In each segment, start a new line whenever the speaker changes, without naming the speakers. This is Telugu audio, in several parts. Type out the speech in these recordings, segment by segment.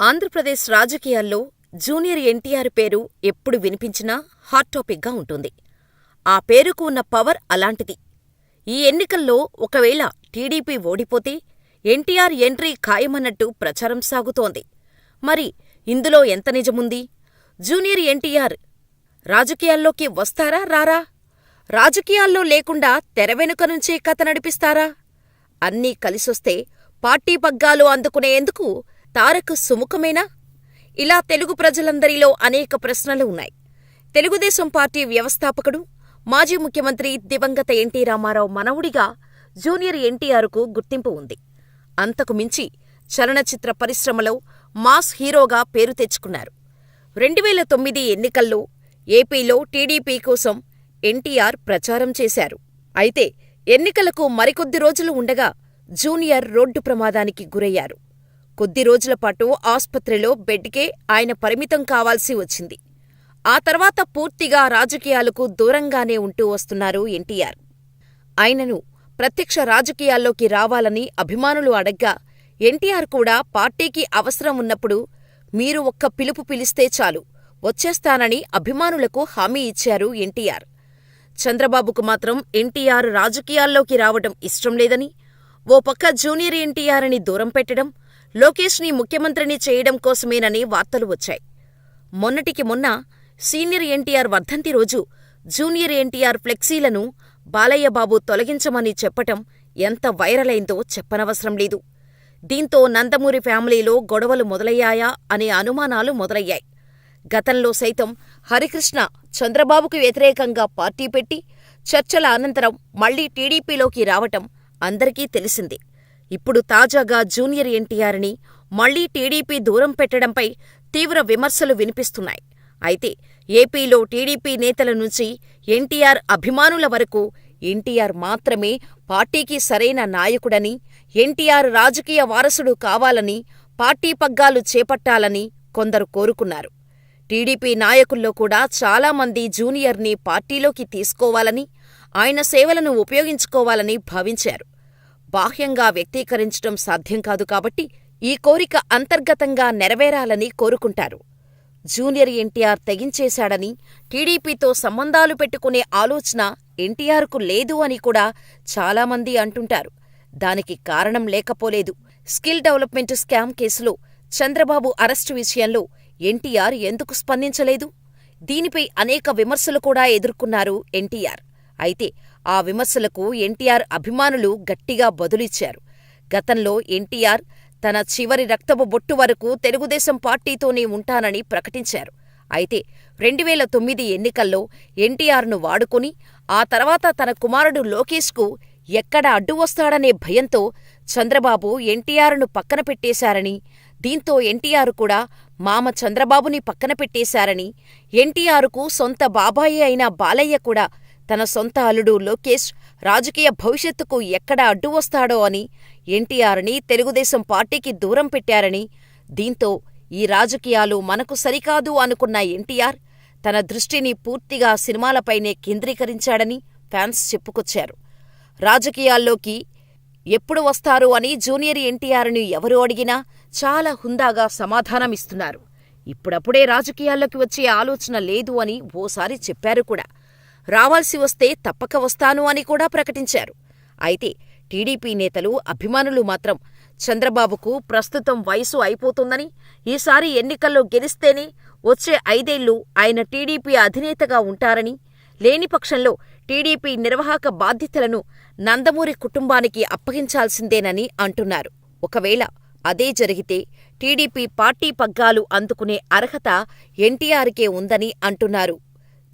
ఆంధ్రప్రదేశ్ రాజకీయాల్లో జూనియర్ ఎన్టీఆర్ పేరు ఎప్పుడు వినిపించినా హాట్ టాపిక్గా ఉంటుంది. ఆ పేరుకు ఉన్న పవర్ అలాంటిది. ఈ ఎన్నికల్లో ఒకవేళ టీడీపీ ఓడిపోతే ఎన్టీఆర్ ఎంట్రీ ఖాయమన్నట్టు ప్రచారం సాగుతోంది. మరి ఇందులో ఎంత నిజముంది? జూనియర్ ఎన్టీఆర్ రాజకీయాల్లోకి వస్తారా రారా? రాజకీయాల్లో లేకుండా తెరవెనుక నుంచే కథ నడిపిస్తారా? అన్నీ కలిసొస్తే పార్టీ పగ్గాలు అందుకునేందుకు తారక్ సుముఖమేనా? ఇలా తెలుగు ప్రజలందరిలో అనేక ప్రశ్నలు ఉన్నాయి. తెలుగుదేశం పార్టీ వ్యవస్థాపకుడు, మాజీ ముఖ్యమంత్రి దివంగత ఎన్టీ రామారావు మనవుడిగా జూనియర్ ఎన్టీఆర్కు గుర్తింపు ఉంది. అంతకు మించి చలనచిత్ర పరిశ్రమలో మాస్ హీరోగా పేరు తెచ్చుకున్నారు. రెండువేల తొమ్మిది ఎన్నికల్లో ఏపీలో టీడీపీ కోసం ఎన్టీఆర్ ప్రచారం చేశారు. అయితే ఎన్నికలకు మరికొద్ది రోజులు ఉండగా జూనియర్ రోడ్డు ప్రమాదానికి గురయ్యారు. కొద్ది రోజులపాటు ఆస్పత్రిలో బెడ్కే ఆయన పరిమితం కావాల్సి వచ్చింది. ఆ తర్వాత పూర్తిగా రాజకీయాలకు దూరంగానే ఉంటూ వస్తున్నారు ఎన్టీఆర్. ఆయనను ప్రత్యక్ష రాజకీయాల్లోకి రావాలని అభిమానులు అడగ్గా ఎన్టీఆర్ కూడా పార్టీకి అవసరం ఉన్నప్పుడు మీరు ఒక్క పిలుపు పిలిస్తే చాలు వచ్చేస్తానని అభిమానులకు హామీ ఇచ్చారు ఎన్టీఆర్. చంద్రబాబుకు మాత్రం ఎన్టీఆర్ రాజకీయాల్లోకి రావడం ఇష్టం లేదని, ఓ పక్క జూనియర్ ఎన్టీఆర్ని దూరం పెట్టడం, లోకేష్ని ముఖ్యమంత్రిని చేయడం కోసమేనని వార్తలు వచ్చాయి. మొన్నటికి మొన్న సీనియర్ ఎన్టీఆర్ వర్ధంతి రోజు జూనియర్ ఎన్టీఆర్ ఫ్లెక్సీలను బాలయ్యబాబు తొలగించమని చెప్పటం ఎంత వైరలైందో చెప్పనవసరం లేదు. దీంతో నందమూరి ఫ్యామిలీలో గొడవలు మొదలయ్యాయా అనే అనుమానాలు మొదలయ్యాయి. గతంలో సైతం హరికృష్ణ చంద్రబాబుకు వ్యతిరేకంగా పార్టీ పెట్టి చర్చల అనంతరం మళ్ళీ టీడీపీలోకి రావటం అందరికీ తెలిసిందే. ఇప్పుడు తాజాగా జూనియర్ ఎన్టీఆర్ని మళ్ళీ టీడీపీ దూరం పెట్టడంపై తీవ్ర విమర్శలు వినిపిస్తున్నాయి. అయితే ఏపీలో టీడీపీ నేతల నుంచి ఎన్టీఆర్ అభిమానుల వరకు ఎన్టీఆర్ మాత్రమే పార్టీకి సరైన నాయకుడని, ఎన్టీఆర్ రాజకీయ వారసుడు కావాలని, పార్టీ పగ్గాలు చేపట్టాలని కొందరు కోరుకున్నారు. టీడీపీ నాయకుల్లో కూడా చాలామంది జూనియర్ని పార్టీలోకి తీసుకోవాలని, ఆయన సేవలను ఉపయోగించుకోవాలని భావించారు. బాహ్యంగా వ్యక్తీకరించటం సాధ్యం కాదు కాబట్టి ఈ కోరిక అంతర్గతంగా నెరవేరాలని కోరుకుంటారు. జూనియర్ ఎన్టీఆర్ తెగించేశాడని, టీడీపీతో సంబంధాలు పెట్టుకునే ఆలోచన ఎన్టీఆర్కు లేదు అని కూడా చాలామంది అంటుంటారు. దానికి కారణం లేకపోలేదు. స్కిల్ డెవలప్మెంట్ స్కామ్ కేసులో చంద్రబాబు అరెస్టు విషయంలో ఎన్టీఆర్ ఎందుకు స్పందించలేదు? దీనిపై అనేక విమర్శలు కూడా ఎదుర్కొన్నారు ఎన్టీఆర్. అయితే ఆ విమర్శలకు ఎన్టీఆర్ అభిమానులు గట్టిగా బదులిచ్చారు. గతంలో ఎన్టీఆర్ తన చివరి రక్తపు బొట్టు వరకు తెలుగుదేశం పార్టీతోనే ఉంటానని ప్రకటించారు. అయితే రెండువేల తొమ్మిది ఎన్నికల్లో ఎన్టీఆర్ను వాడుకుని ఆ తర్వాత తన కుమారుడు లోకేష్కు ఎక్కడ అడ్డు వస్తాడనే భయంతో చంద్రబాబు ఎన్టీఆర్ను పక్కన పెట్టేశారని, దీంతో ఎన్టీఆర్ కూడా మామ చంద్రబాబుని పక్కన పెట్టేశారని, ఎన్టీఆర్కు సొంత బాబాయి అయిన బాలయ్య కూడా తన సొంత అల్లుడు లోకేష్ రాజకీయ భవిష్యత్తుకు ఎక్కడ అడ్డు వస్తాడో అని ఎన్టీఆర్ని తెలుగుదేశం పార్టీకి దూరం పెట్టారని, దీంతో ఈ రాజకీయాలు మనకు సరికాదు అనుకున్న ఎన్టీఆర్ తన దృష్టిని పూర్తిగా సినిమాలపైనే కేంద్రీకరించాడని ఫ్యాన్స్ చెప్పుకొచ్చారు. రాజకీయాల్లోకి ఎప్పుడు వస్తారు అని జూనియర్ ఎన్టీఆర్ని ఎవరు అడిగినా చాలా హుందాగా సమాధానమిస్తున్నారు. ఇప్పుడప్పుడే రాజకీయాల్లోకి వచ్చే ఆలోచన లేదు అని ఓసారి చెప్పారు కూడా. రావాల్సి వస్తే తప్పక వస్తాను అని కూడా ప్రకటించారు. అయితే టీడీపీ నేతలు, అభిమానులు మాత్రం చంద్రబాబుకు ప్రస్తుతం వయసు అయిపోతుందని, ఈసారి ఎన్నికల్లో గెలిస్తేనే వచ్చే ఐదేళ్ళు ఆయన టీడీపీ అధినేతగా ఉంటారని, లేని పక్షంలో టీడీపీ నిర్వాహక బాధ్యతలను నందమూరి కుటుంబానికి అప్పగించాల్సిందేనని అంటున్నారు. ఒకవేళ అదే జరిగితే టీడీపీ పార్టీ పగ్గాలు అందుకునే అర్హత ఎన్టీఆర్కే ఉందని అంటున్నారు.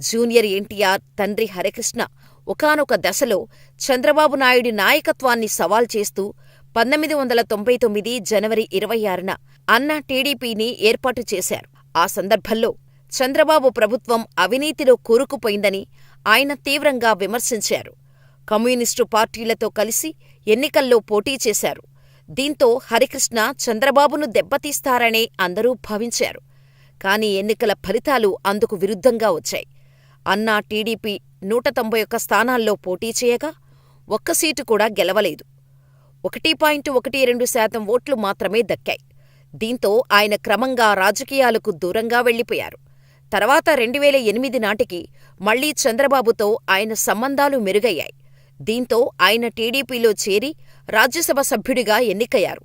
జూనియర్ ఎన్టీఆర్ తండ్రి హరికృష్ణ ఒకానొక దశలో చంద్రబాబు నాయుడి నాయకత్వాన్ని సవాల్ చేస్తూ పంతొమ్మిది వందల తొంభై తొమ్మిది జనవరి ఇరవై ఆరున అన్నా టీడీపీని ఏర్పాటు చేశారు. ఆ సందర్భంలో చంద్రబాబు ప్రభుత్వం అవినీతిలో కూరుకుపోయిందని ఆయన తీవ్రంగా విమర్శించారు. కమ్యూనిస్టు పార్టీలతో కలిసి ఎన్నికల్లో పోటీ చేశారు. దీంతో హరికృష్ణ చంద్రబాబును దెబ్బతీస్తారనే అందరూ భావించారు. కాని ఎన్నికల ఫలితాలు అందుకు విరుద్ధంగా వచ్చాయి. అన్నా టీడీపీ నూట తొంభై ఒక్క స్థానాల్లో పోటీ చేయగా ఒక్క సీటు కూడా గెలవలేదు. ఒకటి పాయింట్ ఒకటి రెండు శాతం ఓట్లు మాత్రమే దక్కాయి. దీంతో ఆయన క్రమంగా రాజకీయాలకు దూరంగా వెళ్ళిపోయారు. తర్వాత రెండువేల ఎనిమిది నాటికి మళ్ళీ చంద్రబాబుతో ఆయన సంబంధాలు మెరుగయ్యాయి. దీంతో ఆయన టీడీపీలో చేరి రాజ్యసభ సభ్యుడిగా ఎన్నికయ్యారు.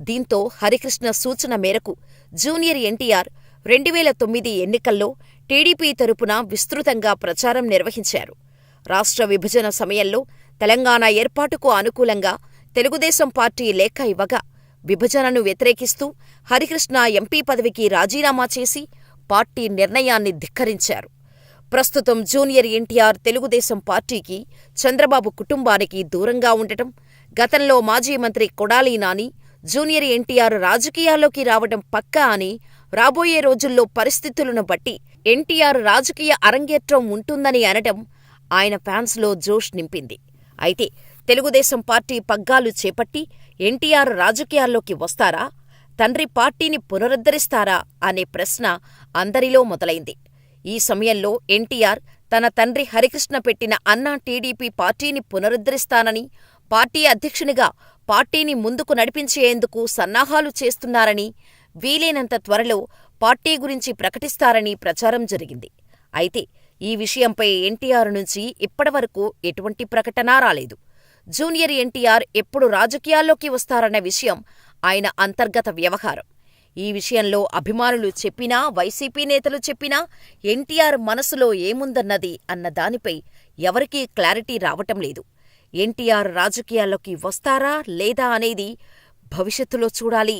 దీంతో హరికృష్ణ సూచన మేరకు జూనియర్ ఎన్టీఆర్ రెండువేల తొమ్మిది ఎన్నికల్లో టీడీపీ తరపున విస్తృతంగా ప్రచారం నిర్వహించారు. రాష్ట్ర విభజన సమయంలో తెలంగాణ ఏర్పాటుకు అనుకూలంగా తెలుగుదేశం పార్టీ లేఖ ఇవ్వగా, విభజనను వ్యతిరేకిస్తూ హరికృష్ణ ఎంపీ పదవికి రాజీనామా చేసి పార్టీ నిర్ణయాన్ని ధిక్కరించారు. ప్రస్తుతం జూనియర్ ఎన్టీఆర్ తెలుగుదేశం పార్టీకి, చంద్రబాబు కుటుంబానికి దూరంగా ఉండటం, గతంలో మాజీ మంత్రి కొడాలి నాని, జూనియర్ ఎన్టీఆర్ రాజకీయాల్లోకి రావడం పక్కా అని రాబోయే రోజుల్లో పరిస్థితులను బట్టి ఎన్టీఆర్ రాజకీయ అరంగేట్రం ఉంటుందని అనటం ఆయన ఫ్యాన్స్లో జోష్ నింపింది. అయితే తెలుగుదేశం పార్టీ పగ్గాలు చేపట్టి ఎన్టీఆర్ రాజకీయాల్లోకి వస్తారా? తండ్రి పార్టీని పునరుద్ధరిస్తారా అనే ప్రశ్న అందరిలో మొదలైంది. ఈ సమయంలో ఎన్టీఆర్ తన తండ్రి హరికృష్ణ పెట్టిన అన్నా టీడీపీ పార్టీని పునరుద్ధరిస్తానని, పార్టీ అధ్యక్షునిగా పార్టీని ముందుకు నడిపించేందుకు సన్నాహాలు చేస్తున్నారని, వీలైనంత త్వరలో పార్టీ గురించి ప్రకటిస్తారని ప్రచారం జరిగింది. అయితే ఈ విషయంపై ఎన్టీఆర్ నుంచి ఇప్పటివరకు ఎటువంటి ప్రకటన రాలేదు. జూనియర్ ఎన్టీఆర్ ఎప్పుడు రాజకీయాల్లోకి వస్తారన్న విషయం ఆయన అంతర్గత వ్యవహారం. ఈ విషయంలో అభిమానులు చెప్పినా, వైసీపీ నేతలు చెప్పినా ఎన్టీఆర్ మనసులో ఏముందన్నది అన్న దానిపై ఎవరికీ క్లారిటీ రావటం లేదు. ఎన్టీఆర్ రాజకీయాల్లోకి వస్తారా లేదా అనేది భవిష్యత్తులో చూడాలి.